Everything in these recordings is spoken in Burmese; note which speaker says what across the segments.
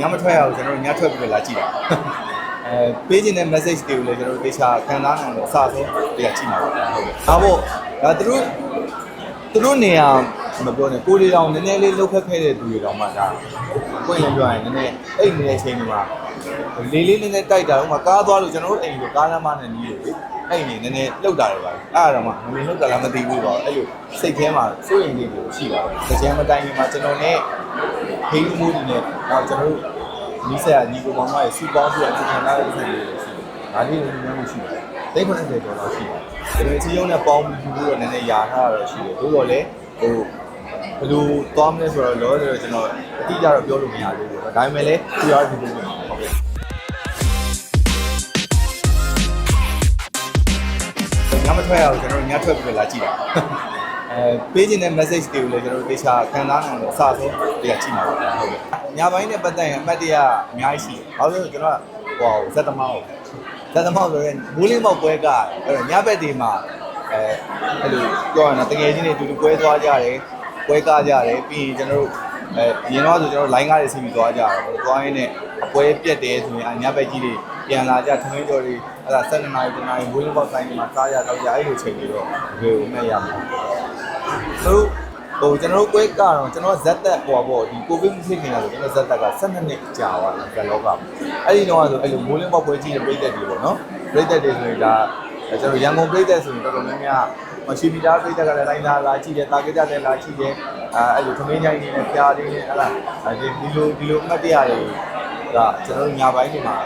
Speaker 1: ညမထွက်ရအောင်ကျွန်တော်တို့ညထွက်ပြီးတော့လာကြည့်တာအဲပေးခြင်းတဲ့ message တွေကိုလည်းကျွန်တော်တို့တေချာခံစားနိုင်လို့အစားဆုံးတရားကြည့်မှာပါဟုတ်ကဲ့ဒါပေါ့ဒါသူတို့သူတို့နေရာမပြောနဲ့ကိုလေးတောင်နည်းနည်းလေးလှုပ်ခက်ခဲတဲ့သူတွေတောင်မှဒါပွင့်လင်းပြောရင်နည်းနည်းအဲ့နေတဲ့အချိန်တွေမှာလေးလေးနည်းနည်းတိုက်တာဥမာကားသွားလို့ကျွန်တော်တို့အိမ်ကိုကားလမ်းမနဲ့နီးတယ်လေအဲ့နေနည်းနည်းလှုပ်တာတွေပါအဲ့ဒါတော့မှမမြင်လှုပ်တာလားမသိဘူးပေါ့အဲ့လိုစိတ်ထဲမှာစိုးရိမ်နေတယ်ရှိပါတယ်ကြံမတိုင်ခင်မှာကျွန်တော်နဲ့ ဟိန်းမှုတွေနဲ့တော့ကျွန်တော်တို့နီးစက်ညီကိုမောင်မရဲ့စူပေါင်းပြီးတော့ပြန်လာတဲ့ဆိုင်လေးတွေရှိတယ်။ဒါလေးကိုညှိနှိုင်းမှုရှိတယ်။သိန်း90ဒေါ်လာရှိတယ်။ဒါပေမဲ့ချီယုံနဲ့ပေါင်းပြီးပြီးတော့နည်းနည်းယာထားတာတော့ရှိတယ်။သို့တော်လည်းဟိုဘယ်လိုသွားမလဲဆိုတော့လောလောဆယ်ကျွန်တော်အတိအကျတော့ပြောလို့မရသေးဘူး။ဒါပေမဲ့လည်း PR ဒီလိုမျိုးဟုတ်ကဲ့ညမထွက်ရအောင်ကျွန်တော်ညထွက်ပြီးလာကြည့်တာအဲ ပေးခြင်းတဲ့ message တွေကိုလည်းကျွန်တော်တို့တေချာခံစားနိုင်လို့အစားဆုံးတရားကြည့်မှာပါဟုတ်ကဲ့ညပိုင်းနဲ့ပတ်သက်ရင်အမှတ်တရအများကြီးရှိတယ်ဘာလို့လဲဆိုတော့ကျွန်တော်ကဟိုဇက်သမားဟုတ်ဇက်သမားဆိုရင်မိုးလင်းမောက်ပွဲကအဲ့တော့ညဘက်ဒီမှာအဲအဲ့လိုပြောရရင်တကယ်ချင်းတွေအတူတူပွဲသွားကြတယ်ပွဲကားကြတယ်ပြီးရင်ကျွန်တော်တို့အဲရင်တော့ဆိုကျွန်တော် line ကားတွေစီးပြီးသွားကြတယ်သွားရင်းနဲ့အပွဲပြက်တယ်ဆိုရင်အညဘက်ကြီးတွေပြန်လာကြသမင်းကြော်တွေအဲ့ဒါ7နာရီ9နာရီမိုးလင်းမောက်ဆိုင်တွေမှာစားကြတော့ကြအဲ့လိုချိန်တွေတော့ဒီလိုမဲ့ရမှာသူ တို့ဟိုကျွန်တော်တို့ပွဲကတော့ကျွန်တော်ဇက်သက်ဟိုပါပေါ့ဒီကိုဗစ်မဖြစ်ခင်ကဆိုကျွန်တော်ဇက်သက်က12နှစ်ကြာသွားတယ်ဇက်လောကအဲ့ဒီတော့ဆိုအဲ့လိုမိုးလင်းမောက်ပွဲကြီးတဲ့ပြည်သက်တွေပေါ့နော်ပြည်သက်တွေဆိုရင်ဒါကျွန်တော်ရန်ကုန်ပြည်သက်ဆိုရင်တော်တော်များများမရှိမီတာပြည်သက်ကလည်းလိုင်းလာလာကြည့်တယ်တာဂက်တက်လည်းလာကြည့်တယ်အဲအဲ့လိုသမင်းချိုင်းနေနဲ့ဖျားလေးနဲ့အဲ့ဒါဒီဒီလိုဒီလိုအမှတ်တရတွေကကျွန်တော်ညာပိုင်းတွေမှာ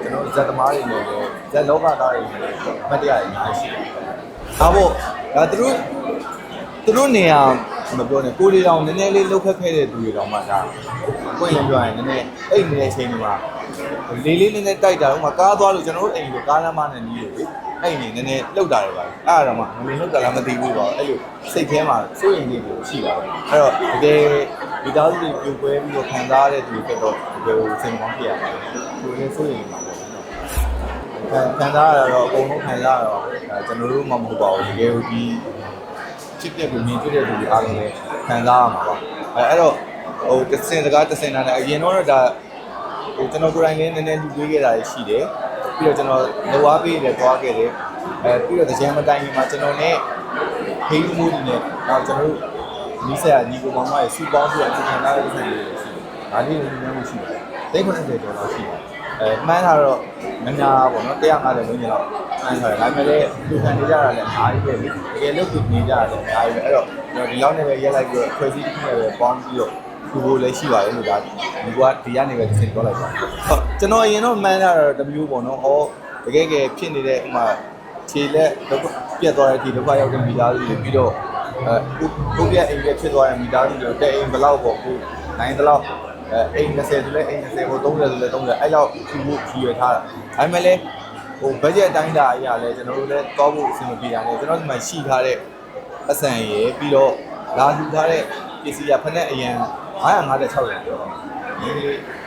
Speaker 1: ကျွန်တော်ဇက်သမားတွေနဲ့လည်းဇက်လောကသားတွေနဲ့လည်းအမှတ်တရတွေအများကြီးရှိတယ်။ဒါပေါ့ဒါသူတို့ သူတို့နေရာမပြောနဲ့ကိုလေးတောင်နည်းနည်းလေးလှုပ်ခက်ခဲတဲ့သူတွေတောင်မှဒါပွင့်လင်းပြောရင်နည်းနည်းအဲ့နေတဲ့အချိန်တွေမှာလေးလေးနည်းနည်းတိုက်တာဥမာကားသွားလို့ကျွန်တော်တို့အိမ်ကိုကားလမ်းမနဲ့နီးတယ်လေအဲ့နေနည်းနည်းလှုပ်တာတွေပါအဲ့ဒါတော့မှမမြင်လှုပ်တာလားမသိဘူးပေါ့အဲ့လိုစိတ်ထဲမှာစိုးရိမ်နေတယ်ရှိပါတယ်အဲ့တော့တကယ်ဒီသားစုတွေပြိုကွဲပြီးတော့ခံစားရတဲ့သူတွေတော့တကယ်ကိုစိတ်ကောင်းဖြစ်ရပါတယ်ကိုယ်လည်းစိုးရိမ်ပါပေါ့ခံခံစားရတော့အကုန်လုံးခံစားရတော့ကျွန်တော်တို့မှမဟုတ်ပါဘူးတကယ်ကိုဒီ ချစ်တဲ့ကိုမြင်တွေ့တဲ့လူတွေအားလုံးလည်းခံစားရမှာပါအဲအဲ့တော့ဟိုတစ်စင်စကားတစ်စင်နာနဲ့အရင်တော့ဒါဟိုကျွန်တော်ကိုယ်တိုင်လည်းနည်းနည်းလူပေးခဲ့တာရှိတယ်ပြီးတော့ကျွန်တော်လောအားပေးတယ်သွားခဲ့တယ်အဲပြီးတော့တရားမတိုင်ခင်မှာကျွန်တော်နဲ့ဟိန်းမှုတွေနဲ့တော့ကျွန်တော်တို့နီးစက်ညီကိုမောင်မရဲ့စူပေါင်းပြီးတော့ပြန်လာတဲ့ဆိုင်လေးတွေရှိတယ်ဒါလေးကိုညှိနှိုင်းမှုရှိတယ်သိန်း90ဒေါ်လာရှိတယ်အဲမှန်းတာတော့မများပေါ့နော်150ဝန်းကျင်လောက် မှန်းထားတယ်ဒါပေမဲ့လည်းလူခံနေကြတာလည်းအများကြီးပဲလေတကယ်လို့သူနေကြတာလည်းအများကြီးပဲအဲ့တော့ကျွန်တော်ဒီလောက်နဲ့ပဲရက်လိုက်ပြီးတော့ဖွဲ့စည်းတစ်ခုနဲ့ပဲပေါင်းပြီးတော့သူ့ကိုလည်းရှိပါတယ်လို့ဒါဒီကဒီကနေပဲသင်ပြောလိုက်ပါဟုတ်ကျွန်တော်အရင်တော့မှန်းတာတော့တစ်မျိုးပေါ့နော်ဟောတကယ်ကယ်ဖြစ်နေတဲ့ဥမာခြေလက်ပြတ်သွားတဲ့ဒီဒုက္ခရောက်တဲ့မိသားစုတွေပြီးတော့အဲဘုပြအိမ်ပြဖြစ်သွားတဲ့မိသားစုတွေတဲ့အိမ်ဘယ်လောက်ပေါ့ကိုနိုင်တဲ့လောက်အဲအိမ်20ဆိုလဲအိမ်20ဟို30ဆိုလဲ30အဲ့လောက်ဖြူဖို့ဖြူရထားတာဒါပေမဲ့လည်း ဟိုဘတ်ဂျက်အတိုင်းတာအရာလဲကျွန်တော်တို့လည်းတောဖို့အဆင်မပြေတာနဲ့ကျွန်တော်ဒီမှာရှိထားတဲ့အဆန်ရယ်ပြီးတော့လာလူထားတဲ့ပစ္စည်းကဖက်နဲ့အရန်956ရန်ပြောဒီ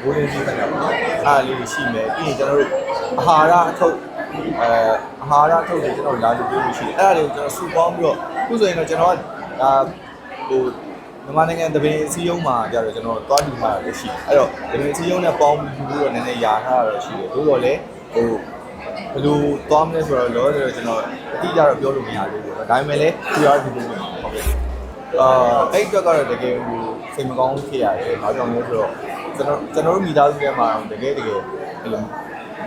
Speaker 1: ဘိုးလေးကြီးခဏပေါ့နော်အားလေးရှိမယ်ပြီးရင်ကျွန်တော်တို့အာဟာရအထုပ်အဲအာဟာရအထုပ်တွေကျွန်တော်လာလူပေးလို့ရှိတယ်အဲ့ဒါတွေကိုကျွန်တော်စုပေါင်းပြီးတော့ခုဆိုရင်တော့ကျွန်တော်ကဒါဟိုမြန်မာနိုင်ငံတပင်စီယုံမှာကြတော့ကျွန်တော်သွားတူမှာလည်းရှိတယ်အဲ့တော့တပင်စီယုံနဲ့ပေါင်းပြီးပြီးတော့နည်းနည်းယာထားတာတော့ရှိတယ်သို့တော်လည်းဟို ဘယ်လိုသွားမလဲဆိုတော့လောလောဆယ်ကျွန်တော်အတိအကျတော့ပြောလို့မရသေးဘူးပေါ့ဒါပေမဲ့လည်း PR ဒီလိုမျိုးဟုတ်ကဲ့အာအဲ့အတွက်ကတော့တကယ်ဟိုစိတ်မကောင်းဖြစ်ရတယ်။ဘာကြောင့်လဲဆိုတော့ကျွန်တော်ကျွန်တော်တို့မိသားစုထဲမှာတကယ်တကယ်အဲ့လို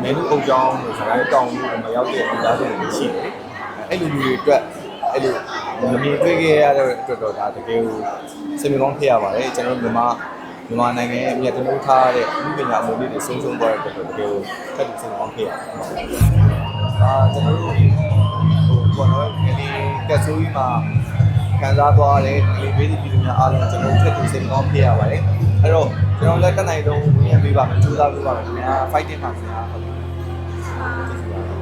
Speaker 1: မင်းတို့အုပ်ကြောင်းလို့စကားတောင်းလို့မရောက်တဲ့မိသားစုတွေရှိတယ်။အဲ့လိုလူတွေအတွက်အဲ့လိုမမြင်တွေ့ခဲ့ရတဲ့အတွက်တော့ဒါတကယ်ဟိုစိတ်မကောင်းဖြစ်ရပါတယ်။ကျွန်တော်တို့မြန်မာ မြန်မာနိုင်ငံရဲ့အမြတ်တမ်းထားတဲ့ဥပညာအမှုလေးတွေဆုံးရှုံးသွားတဲ့အတွက်တကယ်ကိုထပ်ပြီးစိတ်မကောင်းဖြစ်ရတယ်။အာကျွန်တော်တို့ဟိုဘောနော်ဒီကက်ဆိုကြီးမှာခံစားသွားတဲ့ဒီဘေးဒီပြည်သူများအားလုံးကျွန်တော်တို့ထပ်ပြီးစိတ်မကောင်းဖြစ်ရပါတယ်။အဲ့တော့ကျွန်တော်လည်းတက်နိုင်ဆုံးဝင်ရပေးပါမယ်ကြိုးစားပေးပါမယ်ခင်ဗျာ fighting ပါခင်ဗျာဟုတ်ကဲ့